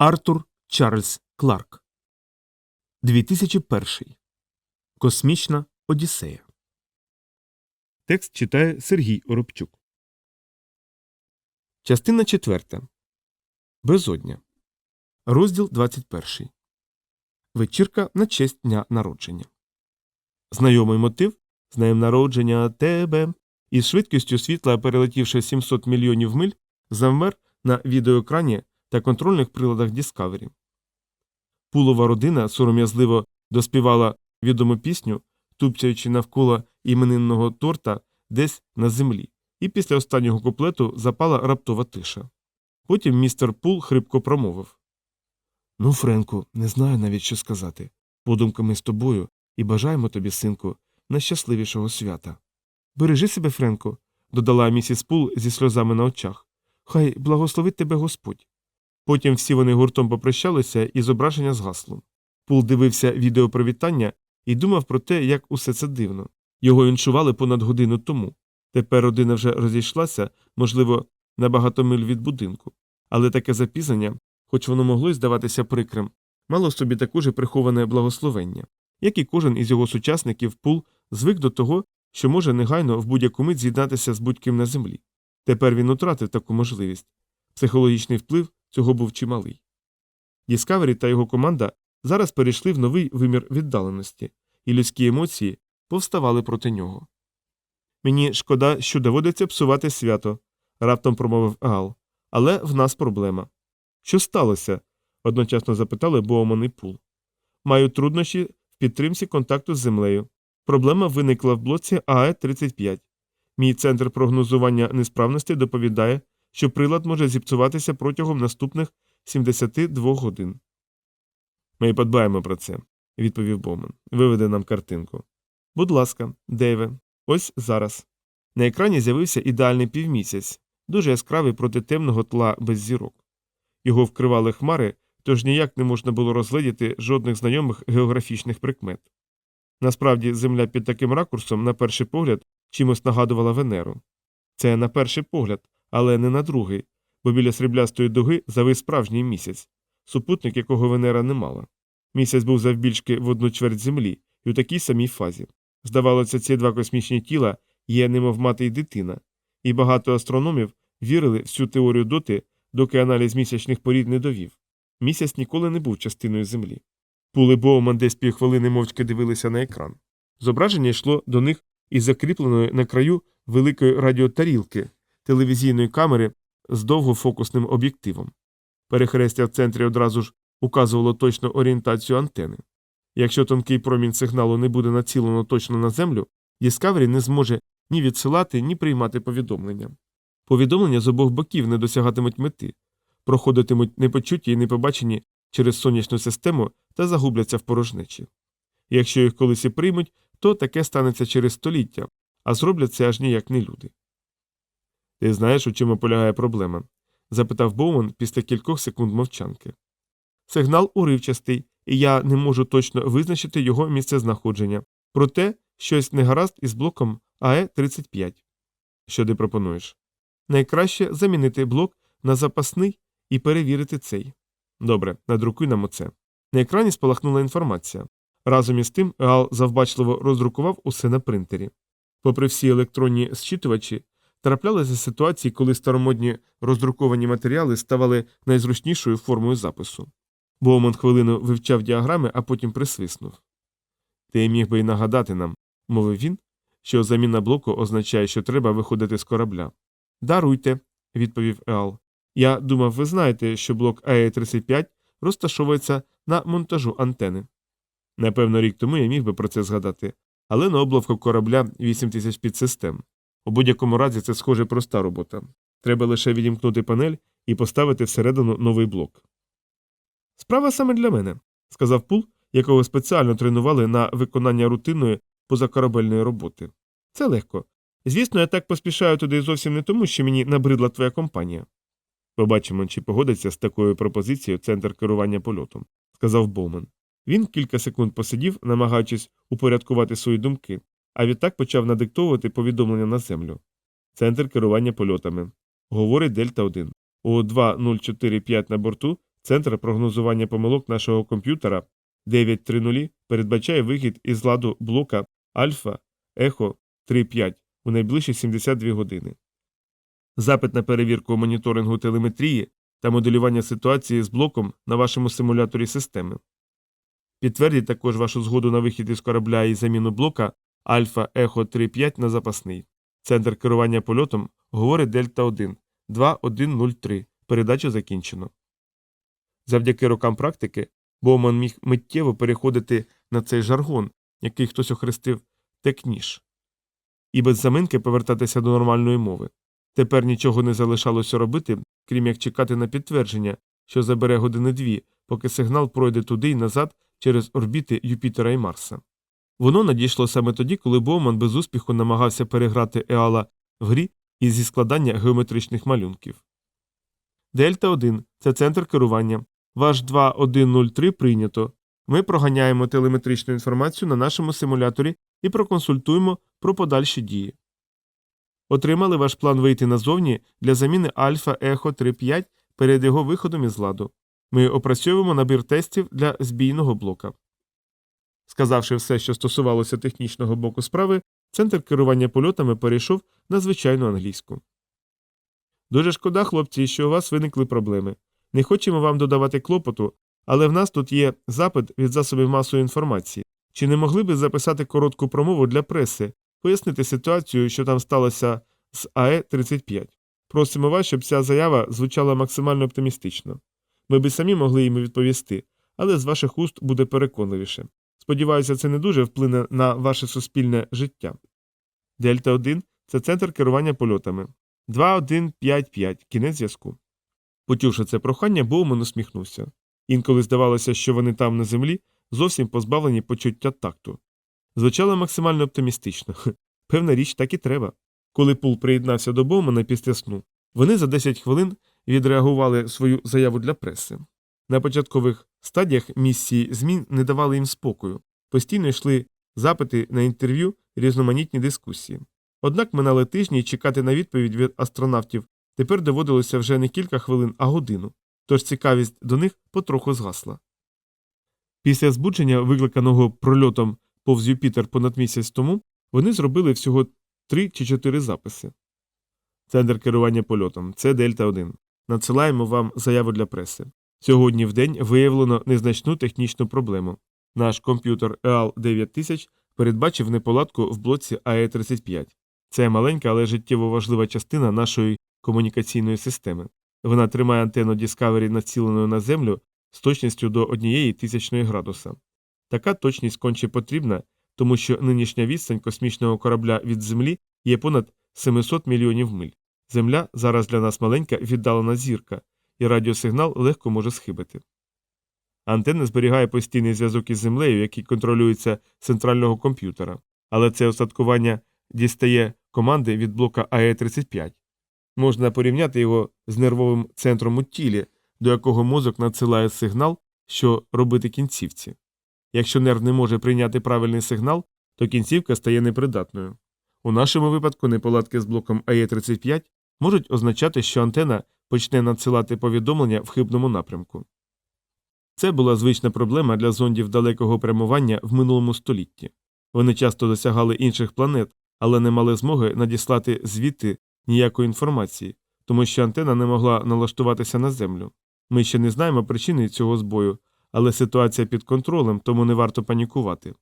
Артур Чарльз Кларк 2001 Космічна Одіссея. Текст читає Сергій Оробчук. Частина 4. Безодня. Розділ 21. Вечірка на честь дня народження. Знайомий мотив з днем народження тебе. Із швидкістю світла, перелетівши 700 мільйонів миль, завмер на відеоекрані та контрольних приладах Discovery. Пулова родина сором'язливо доспівала відому пісню, тупцяючи навколо іменинного торта десь на землі, і після останнього куплету запала раптова тиша. Потім містер Пул хрипко промовив Ну, Френку, не знаю навіть що сказати. Подумками з тобою і бажаємо тобі, синку, найщасливішого свята. Бережи себе, Френко, додала місіс Пул зі сльозами на очах. Хай благословить тебе Господь. Потім всі вони гуртом попрощалися, і зображення згасло. Пул дивився відеопривітання і думав про те, як усе це дивно. Його іншували понад годину тому. Тепер родина вже розійшлася, можливо, на багато миль від будинку. Але таке запізнення, хоч воно могло й здаватися прикрим, мало в собі таку же приховане благословення, як і кожен із його сучасників Пул звик до того, що може негайно в будь-яку мить з'єднатися з будь-ким на землі. Тепер він утратив таку можливість. Психологічний вплив цього був чималий. Діскавері та його команда зараз перейшли в новий вимір віддаленості, і людські емоції повставали проти нього. Мені шкода, що доводиться псувати свято, раптом промовив Гал. Але в нас проблема. Що сталося? одночасно запитали Боуман і Пул. Маю труднощі в підтримці контакту з землею. Проблема виникла в блоці АЕ 35. Мій центр прогнозування несправності доповідає, що прилад може зіпсуватися протягом наступних 72 годин. Ми подбаємо про це, відповів Боуман. Виведе нам картинку. Будь ласка, Дейве, ось зараз. На екрані з'явився ідеальний півмісяць, дуже яскравий проти темного тла без зірок. Його вкривали хмари, тож ніяк не можна було розгледіти жодних знайомих географічних прикмет. Насправді, земля під таким ракурсом, на перший погляд, чимось нагадувала Венеру. Це на перший погляд, але не на другий, бо біля сріблястої дуги завис справжній місяць, супутник, якого Венера не мала. Місяць був завбільшки в одну чверть землі і у такій самій фазі. Здавалося, ці два космічні тіла є немов мати й дитина, і багато астрономів вірили в цю теорію доти, доки аналіз місячних порід не довів. Місяць ніколи не був частиною Землі. Пули Боуман десь півхвилини мовчки дивилися на екран. Зображення йшло до них із закріпленої на краю великої радіотарілки, телевізійної камери з довгофокусним об'єктивом. Перехрестя в центрі одразу ж указувало точну орієнтацію антени. Якщо тонкий промінь сигналу не буде націлено точно на землю, Discovery не зможе ні відсилати, ні приймати повідомлення. Повідомлення з обох боків не досягатимуть мети, проходитимуть непочуті і непобачені через сонячну систему та загубляться в порожнечі. Якщо їх колись і приймуть, то таке станеться через століття, а зроблять це аж ніяк не люди. Ти знаєш, у чому полягає проблема? запитав Боуман після кількох секунд мовчанки. Сигнал уривчастий, і я не можу точно визначити його місцезнаходження, проте щось не гаразд із блоком АЕ 35. Що ти пропонуєш? Найкраще замінити блок на запасний і перевірити цей. Добре, надрукуй нам оце. На екрані спалахнула інформація. Разом із тим Гал завбачливо роздрукував усе на принтері. Попри всі електронні зчитувачі, траплялися ситуації, коли старомодні роздруковані матеріали ставали найзручнішою формою запису. Боуман хвилину вивчав діаграми, а потім присвиснув. Ти міг би й нагадати нам, мовив він, що заміна блоку означає, що треба виходити з корабля. Даруйте, відповів Еал. Я думав, ви знаєте, що блок АЕ-35 розташовується на монтажу антени. Напевно, рік тому я міг би про це згадати, але на облавку корабля 8 тисяч підсистем. У будь-якому разі це схоже проста робота. Треба лише відімкнути панель і поставити всередину новий блок. Справа саме для мене, сказав пул, якого спеціально тренували на виконання рутинної позакорабельної роботи. Це легко. Звісно, я так поспішаю туди зовсім не тому, що мені набридла твоя компанія. Побачимо, чи погодиться з такою пропозицією центр керування польотом, сказав Боумен. Він кілька секунд посидів, намагаючись упорядкувати свої думки, а відтак почав надиктовувати повідомлення на землю. Центр керування польотами. Говорить Дельта 1. У 2045 на борту Центр прогнозування помилок нашого комп'ютера 930 передбачає вихід із ладу блока Альфа Ехо 3.5 у найближчі 72 години. Запит на перевірку моніторингу телеметрії та моделювання ситуації з блоком на вашому симуляторі системи. Підтвердіть також вашу згоду на вихід із корабля і заміну блока Альфа Ехо 3.5 на запасний. Центр керування польотом говорить Дельта 1 2103. Передачу закінчено. Завдяки рокам практики Боуман міг миттєво переходити на цей жаргон, який хтось охрестив текніш, і без заминки повертатися до нормальної мови. Тепер нічого не залишалося робити, крім як чекати на підтвердження, що забере години дві, поки сигнал пройде туди й назад через орбіти Юпітера і Марса. Воно надійшло саме тоді, коли Боуман без успіху намагався переграти Еала в грі із зі складання геометричних малюнків. Дельта 1 це центр керування. Ваш 2103 прийнято. Ми проганяємо телеметричну інформацію на нашому симуляторі і проконсультуємо про подальші дії. Отримали ваш план вийти назовні для заміни Альфа Ехо 3.5 перед його виходом із ладу. Ми опрацьовуємо набір тестів для збійного блока. Сказавши все, що стосувалося технічного боку справи, центр керування польотами перейшов на звичайну англійську. Дуже шкода, хлопці, що у вас виникли проблеми. Не хочемо вам додавати клопоту, але в нас тут є запит від засобів масової інформації. Чи не могли б записати коротку промову для преси, пояснити ситуацію, що там сталося з АЕ 35? Просимо вас, щоб ця заява звучала максимально оптимістично. Ми б самі могли їм відповісти, але з ваших уст буде переконливіше. Сподіваюся, це не дуже вплине на ваше суспільне життя. Дельта 1 це центр керування польотами. 2155 кінець зв'язку. Почувши це прохання, Боуман усміхнувся. Інколи здавалося, що вони там на землі зовсім позбавлені почуття такту. Звучало максимально оптимістично. Певна річ, так і треба. Коли Пул приєднався до Боумана після сну, вони за 10 хвилин відреагували свою заяву для преси. На початкових стадіях місії змін не давали їм спокою, постійно йшли запити на інтерв'ю різноманітні дискусії. Однак минали тижні і чекати на відповідь від астронавтів тепер доводилося вже не кілька хвилин, а годину, тож цікавість до них потроху згасла. Після збудження, викликаного прольотом повз Юпітер понад місяць тому, вони зробили всього три чи чотири записи. Центр керування польотом це Дельта 1. Надсилаємо вам заяву для преси. Сьогодні в день виявлено незначну технічну проблему. Наш комп'ютер EAL 9000 передбачив неполадку в блоці AE35. Це маленька, але життєво важлива частина нашої комунікаційної системи. Вона тримає антенну Discovery націленою на землю з точністю до однієї тисячної градуса. Така точність конче потрібна, тому що нинішня відстань космічного корабля від Землі є понад 700 мільйонів миль. Земля зараз для нас маленька віддалена зірка, і радіосигнал легко може схибити. Антенна зберігає постійний зв'язок із землею, який контролюється центрального комп'ютера, але це остаткування дістає команди від блока АЕ-35. Можна порівняти його з нервовим центром у тілі, до якого мозок надсилає сигнал, що робити кінцівці. Якщо нерв не може прийняти правильний сигнал, то кінцівка стає непридатною. У нашому випадку неполадки з блоком АЕ-35 можуть означати, що антена почне надсилати повідомлення в хибному напрямку. Це була звична проблема для зондів далекого прямування в минулому столітті. Вони часто досягали інших планет, але не мали змоги надіслати звідти ніякої інформації, тому що антена не могла налаштуватися на землю. Ми ще не знаємо причини цього збою, але ситуація під контролем, тому не варто панікувати.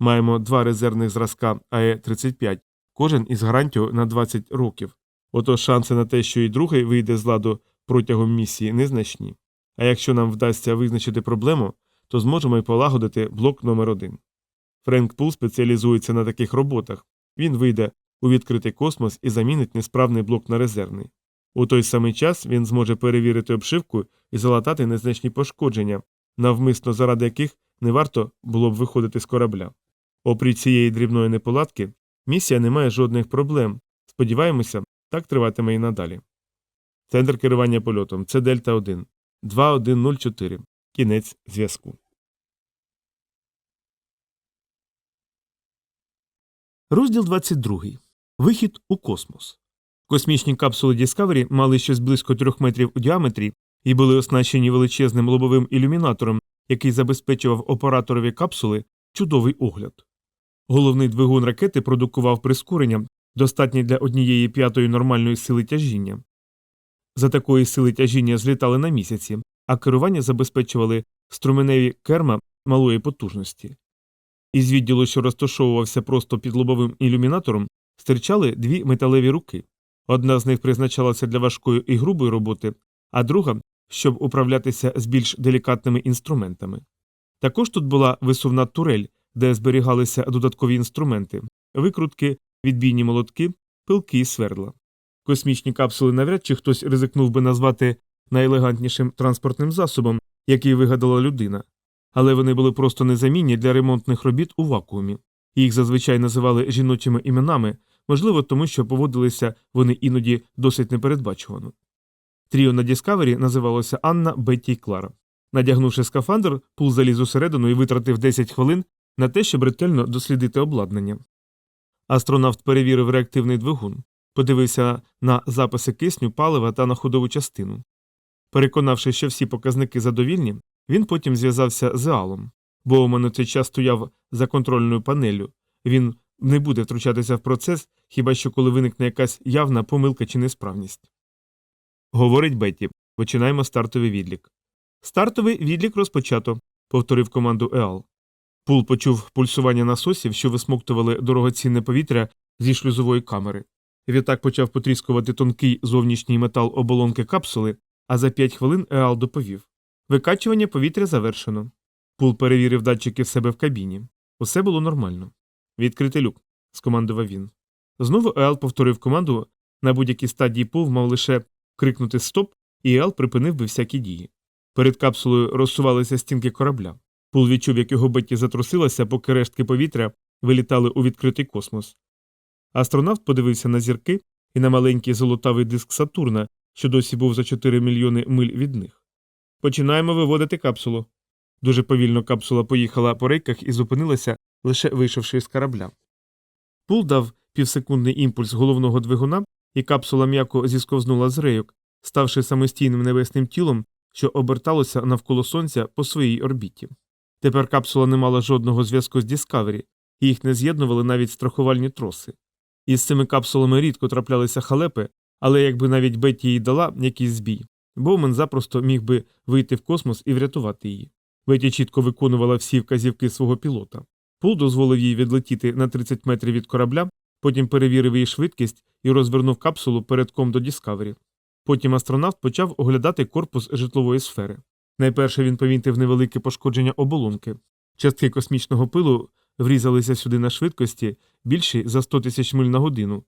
Маємо два резервних зразка АЕ-35, кожен із гарантією на 20 років. Отож шанси на те, що і другий вийде з ладу протягом місії, незначні. А якщо нам вдасться визначити проблему, то зможемо й полагодити блок номер 1 Френк Пул спеціалізується на таких роботах. Він вийде у відкритий космос і замінить несправний блок на резервний. У той самий час він зможе перевірити обшивку і залатати незначні пошкодження, навмисно заради яких не варто було б виходити з корабля. Опрі цієї дрібної неполадки, місія не має жодних проблем. Сподіваємося, так триватиме і надалі. Центр керування польотом це Дельта 1 2104. Кінець зв'язку. Розділ 22. Вихід у космос. Космічні капсули Discovery мали щось близько трьох метрів у діаметрі і були оснащені величезним лобовим ілюмінатором, який забезпечував операторові капсули чудовий огляд. Головний двигун ракети продукував прискорення, достатнє для однієї п'ятої нормальної сили тяжіння. За такої сили тяжіння злітали на місяці, а керування забезпечували струменеві керма малої потужності. Із відділу, що розташовувався просто під лобовим ілюмінатором, стирчали дві металеві руки. Одна з них призначалася для важкої і грубої роботи, а друга щоб управлятися з більш делікатними інструментами. Також тут була висувна турель, де зберігалися додаткові інструменти викрутки, відбійні молотки, пилки і свердла. Космічні капсули навряд чи хтось ризикнув би назвати найелегантнішим транспортним засобом, який вигадала людина, але вони були просто незамінні для ремонтних робіт у вакуумі. Їх зазвичай називали жіночими іменами, можливо, тому що поводилися вони іноді досить непередбачувано. Тріо на Діскавері називалося Анна, Бетті й Клара. Надягнувши скафандр, пул заліз усередину і витратив 10 хвилин на те, щоб ретельно дослідити обладнання. Астронавт перевірив реактивний двигун, подивився на записи кисню, палива та на ходову частину. Переконавши, що всі показники задовільні, він потім зв'язався з Алом. Боуман у цей час стояв за контрольною панеллю. Він не буде втручатися в процес, хіба що коли виникне якась явна помилка чи несправність. Говорить Бетті. Починаємо стартовий відлік. Стартовий відлік розпочато, повторив команду Еал. Пул почув пульсування насосів, що висмоктували дорогоцінне повітря зі шлюзової камери. Відтак почав потріскувати тонкий зовнішній метал оболонки капсули, а за п'ять хвилин Еал доповів Викачування повітря завершено. Пул перевірив датчики в себе в кабіні. Усе було нормально. Відкрити люк, скомандував він. Знову Еал повторив команду. На будь-якій стадії пул мав лише крикнути Стоп, і Еал припинив би всякі дії. Перед капсулою розсувалися стінки корабля. Пул відчув, як його Бетті затрусилася, поки рештки повітря вилітали у відкритий космос. Астронавт подивився на зірки і на маленький золотавий диск Сатурна, що досі був за 4 мільйони миль від них. Починаємо виводити капсулу. Дуже повільно капсула поїхала по рейках і зупинилася, лише вийшовши з корабля. Пул дав півсекундний імпульс головного двигуна, і капсула м'яко зісковзнула з рейок, ставши самостійним небесним тілом, що оберталося навколо сонця по своїй орбіті. Тепер капсула не мала жодного зв'язку з Діскавері, і їх не з'єднували навіть страхувальні троси. Із цими капсулами рідко траплялися халепи, але якби навіть Бетті їй дала якийсь збій, Боумен запросто міг би вийти в космос і врятувати її. Бетті чітко виконувала всі вказівки свого пілота. Пул дозволив їй відлетіти на 30 метрів від корабля, потім перевірив її швидкість і розвернув капсулу передком до Діскавері. Потім астронавт почав оглядати корпус житлової сфери. Найперше він помітив невелике пошкодження оболонки. Частки космічного пилу врізалися сюди на швидкості більші за 100 тисяч миль на годину,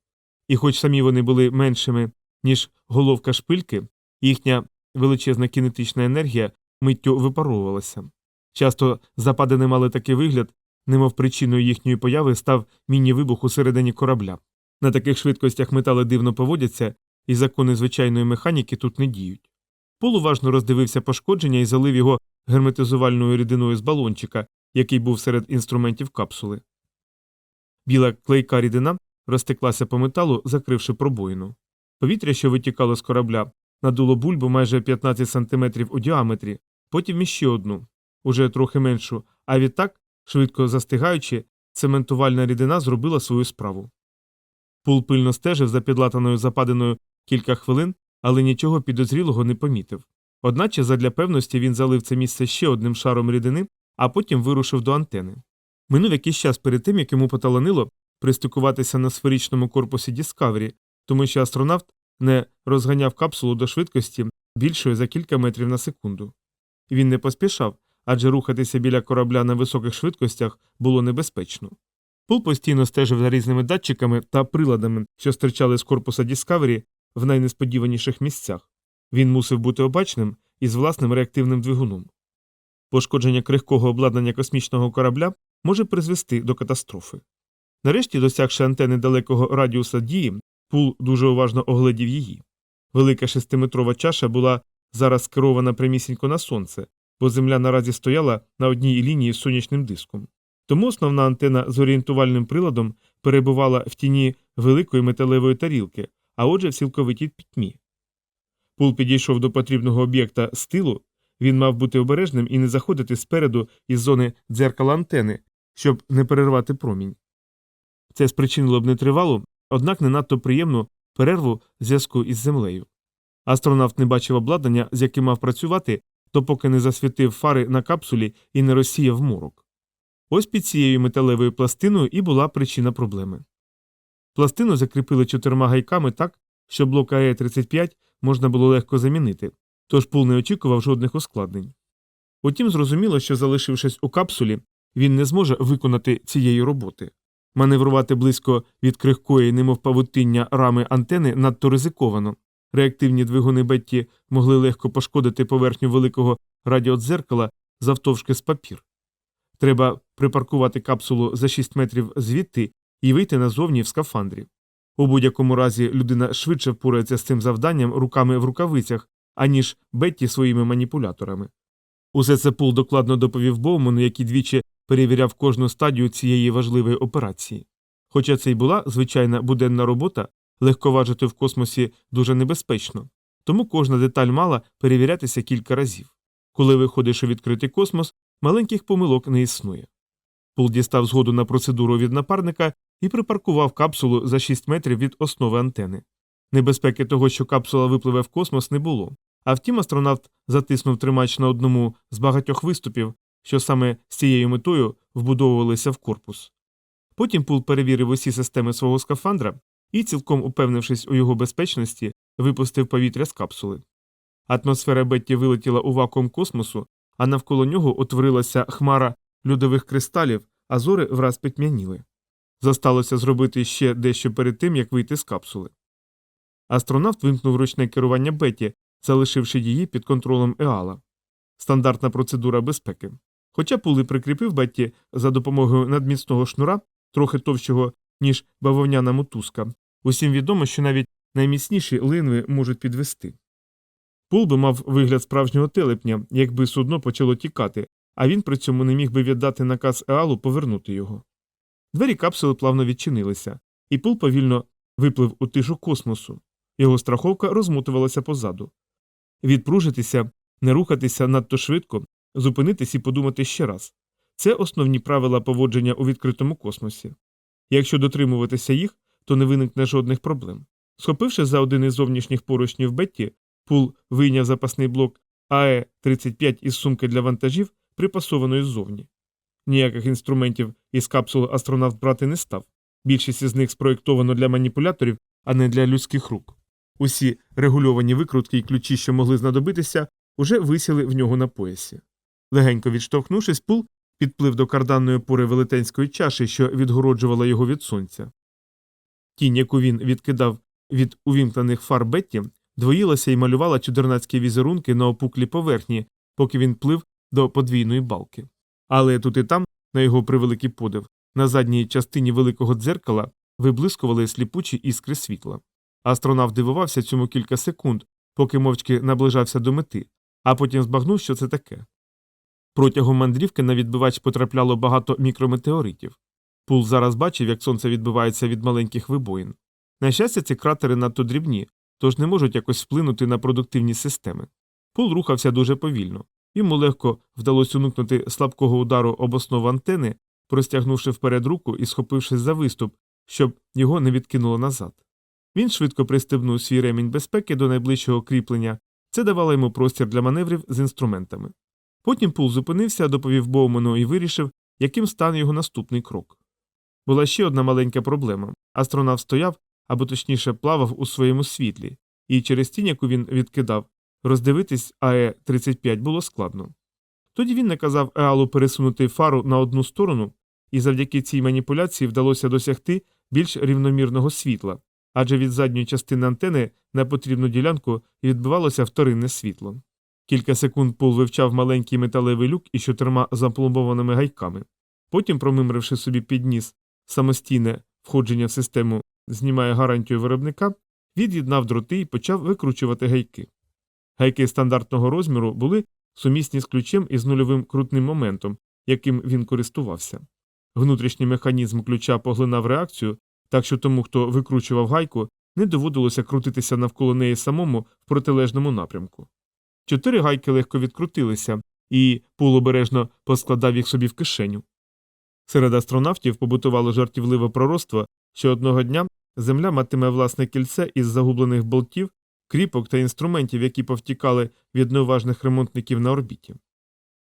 і хоч самі вони були меншими, ніж головка шпильки, їхня величезна кінетична енергія миттю випаровувалася. Часто западини мали такий вигляд, немов причиною їхньої появи став міні-вибух у середині корабля. На таких швидкостях метали дивно поводяться, і закони звичайної механіки тут не діють. Пол уважно роздивився пошкодження і залив його герметизувальною рідиною з балончика, який був серед інструментів капсули. Біла клейка рідина розтеклася по металу, закривши пробоїну. Повітря, що витікало з корабля, надуло бульбу майже 15 сантиметрів у діаметрі, потім іще одну, уже трохи меншу, а відтак, швидко застигаючи, цементувальна рідина зробила свою справу. Пул пильно стежив за підлатаною западиною кілька хвилин, але нічого підозрілого не помітив. Одначе, задля певності він залив це місце ще одним шаром рідини, а потім вирушив до антени. Минув якийсь час перед тим, як йому поталанило пристикуватися на сферичному корпусі Діскавері, тому що астронавт не розганяв капсулу до швидкості більшої за кілька метрів на секунду. Він не поспішав, адже рухатися біля корабля на високих швидкостях було небезпечно. Пул постійно стежив за різними датчиками та приладами, що стирчали з корпуса Діскавері в найнесподіваніших місцях. Він мусив бути обачним із власним реактивним двигуном. Пошкодження крихкого обладнання космічного корабля може призвести до катастрофи. Нарешті, досягши антени далекого радіуса дії, пул дуже уважно оглядів її. Велика шестиметрова чаша була зараз скерована прямісінько на сонце, бо земля наразі стояла на одній лінії з сонячним диском. Тому основна антена з орієнтувальним приладом перебувала в тіні великої металевої тарілки, а отже в цілковитій пітьмі. Пул підійшов до потрібного об'єкта з тилу, він мав бути обережним і не заходити спереду із зони дзеркала антени, щоб не перервати промінь. Це спричинило б нетривалу, однак не надто приємну перерву зв'язку із землею. Астронавт не бачив обладнання, з яким мав працювати, допоки не засвітив фари на капсулі і не розсіяв морок. Ось під цією металевою пластиною і була причина проблеми. Пластину закріпили чотирма гайками так, що блок АЕ-35 можна було легко замінити, тож пул не очікував жодних ускладнень. Утім, зрозуміло, що залишившись у капсулі, він не зможе виконати цієї роботи. Маневрувати близько від крихкої, немов павутиння рами антени надто ризиковано. Реактивні двигуни Бетті могли легко пошкодити поверхню великого радіодзеркала завтовшки з папір. Треба припаркувати капсулу за 6 метрів звідти і вийти назовні в скафандрі. У будь-якому разі людина швидше впорається з цим завданням руками в рукавицях, аніж Бетті своїми маніпуляторами. Усе це Пул докладно доповів Боуману, який двічі перевіряв кожну стадію цієї важливої операції. Хоча це й була звичайна буденна робота, легковажити в космосі дуже небезпечно, тому кожна деталь мала перевірятися кілька разів. Коли виходиш у відкритий космос, маленьких помилок не існує. Пул дістав згоду на процедуру від напарника і припаркував капсулу за 6 метрів від основи антени. Небезпеки того, що капсула випливе в космос, не було. А втім, астронавт затиснув тримач на одному з багатьох виступів, що саме з цією метою вбудовувалися в корпус. Потім Пул перевірив усі системи свого скафандра і, цілком упевнившись у його безпечності, випустив повітря з капсули. Атмосфера Бетті вилетіла у вакуум космосу, а навколо нього утворилася хмара льодових кристалів, а зори враз пітьмяніли. Зосталося зробити ще дещо перед тим, як вийти з капсули. Астронавт вимкнув ручне керування Бетті, залишивши її під контролем Еала. Стандартна процедура безпеки. Хоча пули прикріпив Бетті за допомогою надміцного шнура, трохи товщого, ніж бавовняна мотузка, усім відомо, що навіть найміцніші линви можуть підвести. Пул би мав вигляд справжнього телепня, якби судно почало тікати, а він при цьому не міг би віддати наказ Еалу повернути його. Двері капсули плавно відчинилися, і пул повільно виплив у тишу космосу. Його страховка розмотувалася позаду. Відпружитися, не рухатися надто швидко, зупинитись і подумати ще раз. Це основні правила поводження у відкритому космосі. Якщо дотримуватися їх, то не виникне жодних проблем. Схопивши за один із зовнішніх поручнів Бетті, пул вийняв запасний блок АЕ-35 із сумки для вантажів, припасованої ззовні. Ніяких інструментів із капсули астронавт брати не став. Більшість із них спроєктовано для маніпуляторів, а не для людських рук. Усі регульовані викрутки і ключі, що могли знадобитися, уже висіли в нього на поясі. Легенько відштовхнувшись, пул підплив до карданної пори велетенської чаші, що відгороджувала його від сонця. Тінь, яку він відкидав від увімкнених фар Бетті, двоїлася і малювала чудернацькі візерунки на опуклій поверхні, поки він плив до подвійної балки. Але тут і там, на його превеликий подив, на задній частині великого дзеркала виблискували сліпучі іскри світла. Астронавт дивувався цьому кілька секунд, поки мовчки наближався до мети, а потім збагнув, що це таке. Протягом мандрівки на відбивач потрапляло багато мікрометеоритів. Пул зараз бачив, як сонце відбивається від маленьких вибоїн. На щастя, ці кратери надто дрібні, тож не можуть якось вплинути на продуктивні системи. Пул рухався дуже повільно. Йому легко вдалося уникнути слабкого удару об основу антени, простягнувши вперед руку і схопившись за виступ, щоб його не відкинуло назад. Він швидко пристебнув свій ремінь безпеки до найближчого кріплення, це давало йому простір для маневрів з інструментами. Потім Пул зупинився, доповів Боуману і вирішив, яким стане його наступний крок. Була ще одна маленька проблема астронавт стояв, або точніше плавав у своєму світлі, і через тінь, яку він відкидав, роздивитись АЕ-35 було складно. Тоді він наказав Еалу пересунути фару на одну сторону, і завдяки цій маніпуляції вдалося досягти більш рівномірного світла, адже від задньої частини антени на потрібну ділянку відбивалося вторинне світло. Кілька секунд Пул вивчав маленький металевий люк із чотирма запломбованими гайками. Потім, промимривши собі під ніс самостійне входження в систему, знімає гарантію виробника, від'єднав дроти і почав викручувати гайки. Гайки стандартного розміру були сумісні з ключем із нульовим крутним моментом, яким він користувався. Внутрішній механізм ключа поглинав реакцію, так що тому, хто викручував гайку, не доводилося крутитися навколо неї самому в протилежному напрямку. Чотири гайки легко відкрутилися, і Пул обережно поскладав їх собі в кишеню. Серед астронавтів побутувало жартівливе пророцтво, що одного дня Земля матиме власне кільце із загублених болтів, кріпок та інструментів, які повтікали від неуважних ремонтників на орбіті.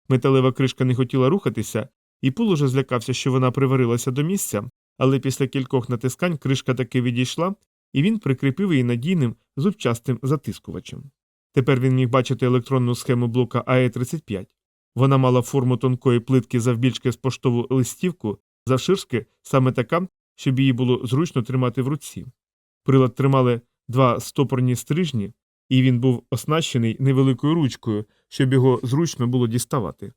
Металева кришка не хотіла рухатися, і Пул уже злякався, що вона приварилася до місця, але після кількох натискань кришка таки відійшла, і він прикріпив її надійним зубчастим затискувачем. Тепер він міг бачити електронну схему блока АЕ-35. Вона мала форму тонкої плитки завбільшки з поштову листівку, завширшки саме така, щоб її було зручно тримати в руці. Прилад тримали два стопорні стрижні, і він був оснащений невеликою ручкою, щоб його зручно було діставати.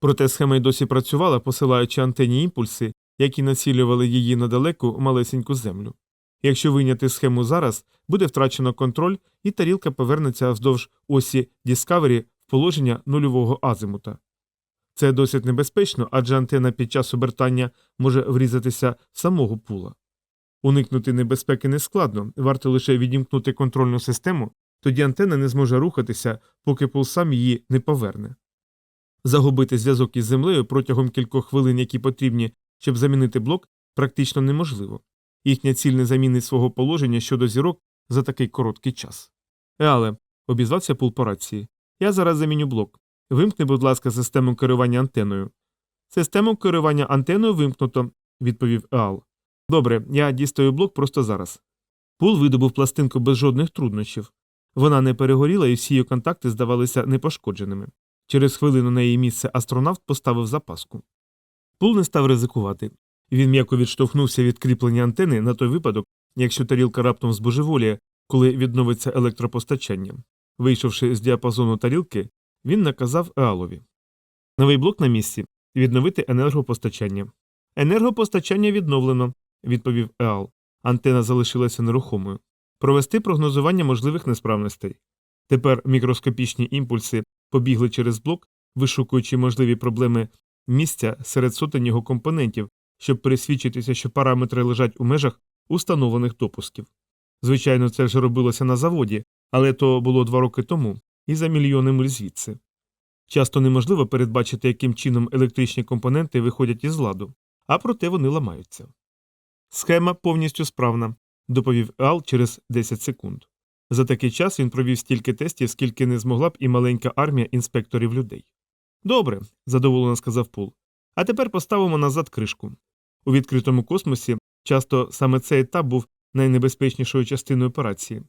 Проте схема й досі працювала, посилаючи антенні імпульси, які націлювали її на далеку малесеньку землю. Якщо вийняти схему зараз, буде втрачено контроль, і тарілка повернеться вздовж осі Discovery в положення нульового азимута. Це досить небезпечно, адже антена під час обертання може врізатися в самого пула. Уникнути небезпеки нескладно, варто лише відімкнути контрольну систему, тоді антена не зможе рухатися, поки пул сам її не поверне. Загубити зв'язок із землею протягом кількох хвилин, які потрібні, щоб замінити блок, практично неможливо. Їхня ціль не замінить свого положення щодо зірок за такий короткий час. Еале, обізвався пул по рації, я зараз заміню блок. Вимкни, будь ласка, систему керування антеною. Систему керування антеною вимкнуто, відповів Еал. Добре, я дістаю блок просто зараз. Пул видобув пластинку без жодних труднощів. Вона не перегоріла, і всі її контакти здавалися непошкодженими. Через хвилину на її місце астронавт поставив запаску. Пул не став ризикувати. Він м'яко відштовхнувся від кріплення антени на той випадок, якщо тарілка раптом збожеволіє, коли відновиться електропостачання. Вийшовши з діапазону тарілки, він наказав Еалові. Новий блок на місці відновити енергопостачання. Енергопостачання відновлено, відповів Еал. Антена залишилася нерухомою. Провести прогнозування можливих несправностей. Тепер мікроскопічні імпульси побігли через блок, вишукуючи можливі проблеми місця серед сотень його компонентів, щоб пересвідчитися, що параметри лежать у межах установлених допусків. Звичайно, це вже робилося на заводі, але то було два роки тому і за мільйони миль звідси. Часто неможливо передбачити, яким чином електричні компоненти виходять із ладу, а проте вони ламаються. Схема повністю справна, доповів Ал через 10 секунд. За такий час він провів стільки тестів, скільки не змогла б і маленька армія інспекторів людей. Добре, задоволено сказав Пул. А тепер поставимо назад кришку. У відкритому космосі часто саме цей етап був найнебезпечнішою частиною операції.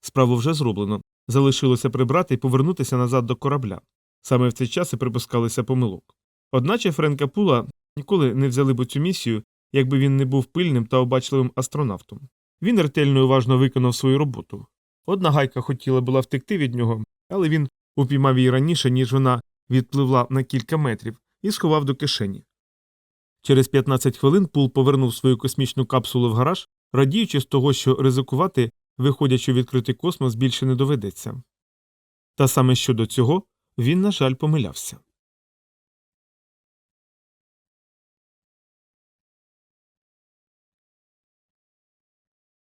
Справу вже зроблено. Залишилося прибрати і повернутися назад до корабля. Саме в цей час і припускалися помилок. Одначе Френка Пула ніколи не взяли б цю місію, якби він не був пильним та обачливим астронавтом. Він ретельно і уважно виконав свою роботу. Одна гайка хотіла була втекти від нього, але він упіймав її раніше, ніж вона відпливла на кілька метрів, і сховав до кишені. Через 15 хвилин Пул повернув свою космічну капсулу в гараж, радіючи з того, що ризикувати, виходячи у відкритий космос, більше не доведеться. Та саме щодо цього він, на жаль, помилявся.